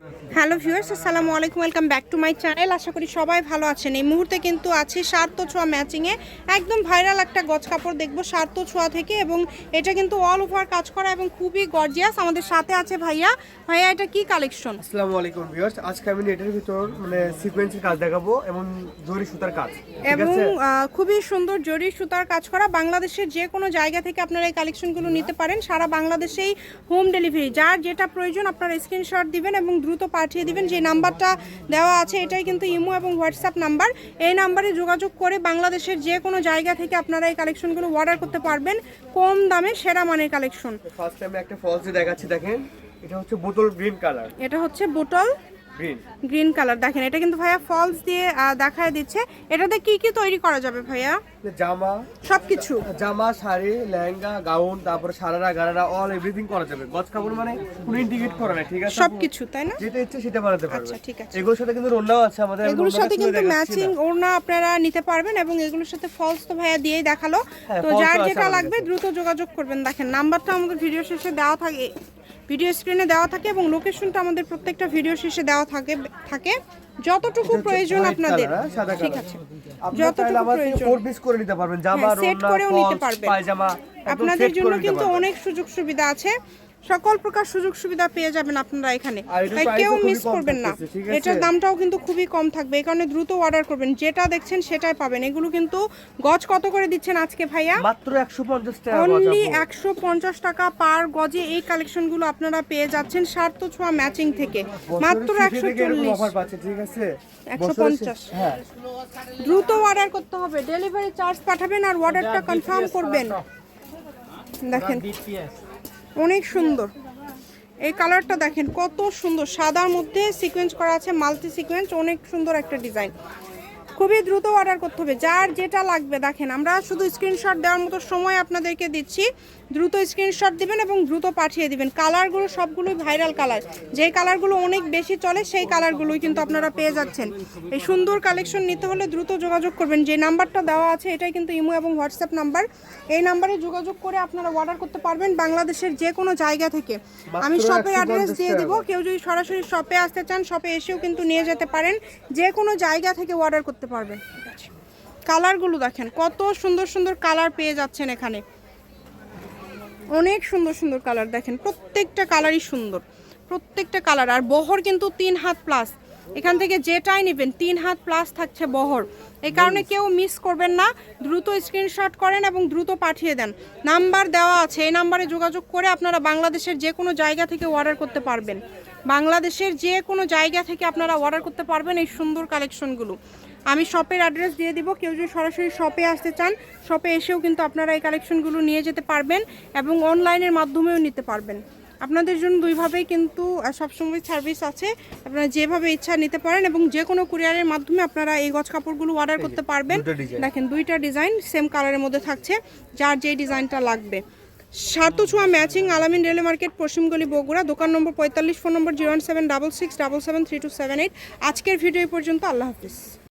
Uh. Hello viewers আসসালামু আলাইকুম welcome back to my channel. আশা করি সবাই ভালো আছেন। এই মুহূর্তে কিন্তু আছি সার্থ ছোঁয়া ম্যাচিংয়ে একদম ভাইরাল একটা গজ কাপড় দেখব সার্থ ছোঁয়া থেকে এবং এটা কিন্তু অল ওভার কাজ করা এবং খুবই গর্জিয়াস আমাদের সাথে আছে ভাইয়া। ভাইয়া এটা কি কালেকশন আসসালামু আলাইকুম ভিউয়ার্স আজকে আমি নেটের ভিতর মানে সিকোয়েন্সের কাজ দেখাবো এবং জরি সুতার কাজ এবং খুবই সুন্দর জরি সুতার কাজ করা। বাংলাদেশের যে কোনো জায়গা থেকে আপনারা এই কালেকশনগুলো নিতে পারেন। সারা বাংলাদেশেই হোম ডেলিভারি যার যেটা প্রয়োজন আপনারা স্ক্রিনশট দিবেন এবং দ্রুত পাঠিয়ে দিবেন। যে নাম্বারটা দেওয়া আছে এটাই কিন্তু ইমো এবং হোয়াটসঅ্যাপ নাম্বার। এই নাম্বারে যোগাযোগ করে বাংলাদেশের যে কোনো জায়গা থেকে আপনারা এই কালেকশনগুলো অর্ডার করতে পারবেন। কম দামে সেরা মানের কালেকশন। ফার্স্ট আমি একটা ফলস দিয়ে দেখাচ্ছি দেখেন। এটা হচ্ছে বোতল গ্রিন কালার এটা হচ্ছে বোটল গ্রিন গ্রিন কালার দেখেন এটা কিন্তু ভাইয়া ফলস দিয়ে দেখায় দিচ্ছে। এটাতে কি কি তৈরি করা যাবে ভাইয়া? জামা সবকিছু। জামা শাড়ি লেহেঙ্গা গাউন তারপরে সারারা গারারা অল এভরিথিং করা যাবে। গজ কাপড় মানে কোনো ইন্ডিকেট করা নাই ঠিক আছে? সবকিছু তাই না? যেটা ইচ্ছে সেটা বানাতে পারবে। আচ্ছা, ঠিক আছে। এগুলোর সাথে কিন্তু রোনাও আছে আমাদের এগুলোর সাথে কিন্তু ম্যাচিং ওড়না আপনারা নিতে পারবেন এবং এগুলোর সাথে ফলস তো ভাইয়া দিয়েই দেখাল। হ্যাঁ, তো যার যেটা লাগবে দ্রুত যোগাযোগ করবেন। দেখেন নাম্বারটা আমাদের ভিডিও শেষে দেওয়া থাকে ভিডিও স্ক্রিনে দেওয়া থাকে এবং লোকেশনটা আমাদের প্রত্যেকটা ভিডিও শেষে দেওয়া থাকে থাকে। যতটুকু প্রয়োজন আপনাদের। হ্যাঁ, ঠিক আছে। যতটুকু প্রয়োজন। ফোর পিস করে নিতে পারবেন। জামা সেট করেও নিতে পারবেন। পায়জামা আপনাদের জন্য কিন্তু অনেক সুযোগ সুবিধা আছে। সকল প্রকার সুযোগ সুবিধা পেয়ে যাবেন আপনারা এখানে। তাই কেউ মিস করবেন না। এটার দামটাও কিন্তু খুবই কম থাকবে। এই কারণে দ্রুত অর্ডার করবেন। যেটা দেখছেন সেটাই পাবেন। এগুলো কিন্তু গজ কত করে দিচ্ছেন আজকে ভাইয়া? মাত্র একশো পঞ্চাশ টাকা গজ অনলি আপু। একশো পঞ্চাশ টাকা পার গজে এই কালেকশনগুলো আপনারা পেয়ে যাচ্ছেন সার্থ ছোঁয়া ম্যাচিং থেকে মাত্র বছরের একশো শেষে চল্লিশ। offer পাচ্ছে, ঠিক আছে? 150 বছরের হ্যাঁ। দ্রুত অর্ডার করতে হবে। ডেলিভারি চার্জ পাঠাবেন আর অর্ডারটা কনফার্ম করবেন। দেখেন। অনেক সুন্দর। এই কালারটা দেখেন কত সুন্দর। সাদার মধ্যে সিকোয়েন্স করা আছে মাল্টি সিকোয়েন্স অনেক সুন্দর একটা ডিজাইন খুবই দ্রুত অর্ডার করতে হবে। যার যেটা লাগবে দেখেন আমরা শুধু স্ক্রিনশট দেওয়ার মতো সময় আপনাদেরকে দিচ্ছি। দ্রুত স্ক্রিনশট দিবেন এবং দ্রুত পাঠিয়ে দিবেন। কালারগুলো সবগুলোই ভাইরাল কালার যে কালারগুলো অনেক বেশি চলে সেই কালারগুলোই কিন্তু আপনারা পেয়ে যাচ্ছেন। এই সুন্দর কালেকশন নিতে হলে দ্রুত যোগাযোগ করবেন। যে নাম্বারটা দেওয়া আছে এটাই কিন্তু ইমো এবং হোয়াটসঅ্যাপ নাম্বার এই নাম্বারে যোগাযোগ করে আপনারা অর্ডার করতে পারবেন বাংলাদেশের যে কোনো জায়গা থেকে। আমি শপের অ্যাড্রেস দিয়ে দিব। কেউ যদি সরাসরি শপে আসতে চান শপে এসেও কিন্তু নিয়ে যেতে পারেন। যে কোনো জায়গা থেকে অর্ডার করতে পারবেন কালারগুলো দেখেন কত সুন্দর সুন্দর কালার পেয়ে যাচ্ছেন এখানে। অনেক সুন্দর সুন্দর কালার দেখেন প্রত্যেকটা কালারই সুন্দর প্রত্যেকটা কালার। আর বহর কিন্তু তিন হাত প্লাস এখান থেকে যেটাই নেবেন তিন হাত প্লাস থাকছে বহর। এই কারণে কেউ মিস করবেন না দ্রুত স্ক্রিনশট করেন এবং দ্রুত পাঠিয়ে দেন। নাম্বার দেওয়া আছে এই নাম্বারে যোগাযোগ করে আপনারা বাংলাদেশের যে কোনো জায়গা থেকে অর্ডার করতে পারবেন। বাংলাদেশের যে কোনো জায়গা থেকে আপনারা অর্ডার করতে পারবেন এই সুন্দর কালেকশনগুলো আমি শপের অ্যাড্রেস দিয়ে দিব। কেউ যদি সরাসরি শপে আসতে চান শপে এসেও কিন্তু আপনারা এই কালেকশনগুলো নিয়ে যেতে পারবেন এবং অনলাইনের মাধ্যমেও নিতে পারবেন। আপনাদের জন্য দুইভাবেই কিন্তু সবসময় সার্ভিস আছে। আপনারা যেভাবে ইচ্ছা নিতে পারেন এবং যে কোনো কুরিয়ারের মাধ্যমে আপনারা এই গজ কাপড়গুলো অর্ডার করতে পারবেন। দেখেন দুইটা ডিজাইন সেম কালারের মধ্যে থাকছে যার যে ডিজাইনটা লাগবে। সার্থ ছোঁয়া ম্যাচিং আলামিন রেল মার্কেট পশ্চিমগলি বগুড়া দোকান নম্বর পঁয়তাল্লিশ phone number zero one seven double six double seven three two seven eight. আজকের ভিডিও পর্যন্ত আল্লাহ হাফিজ।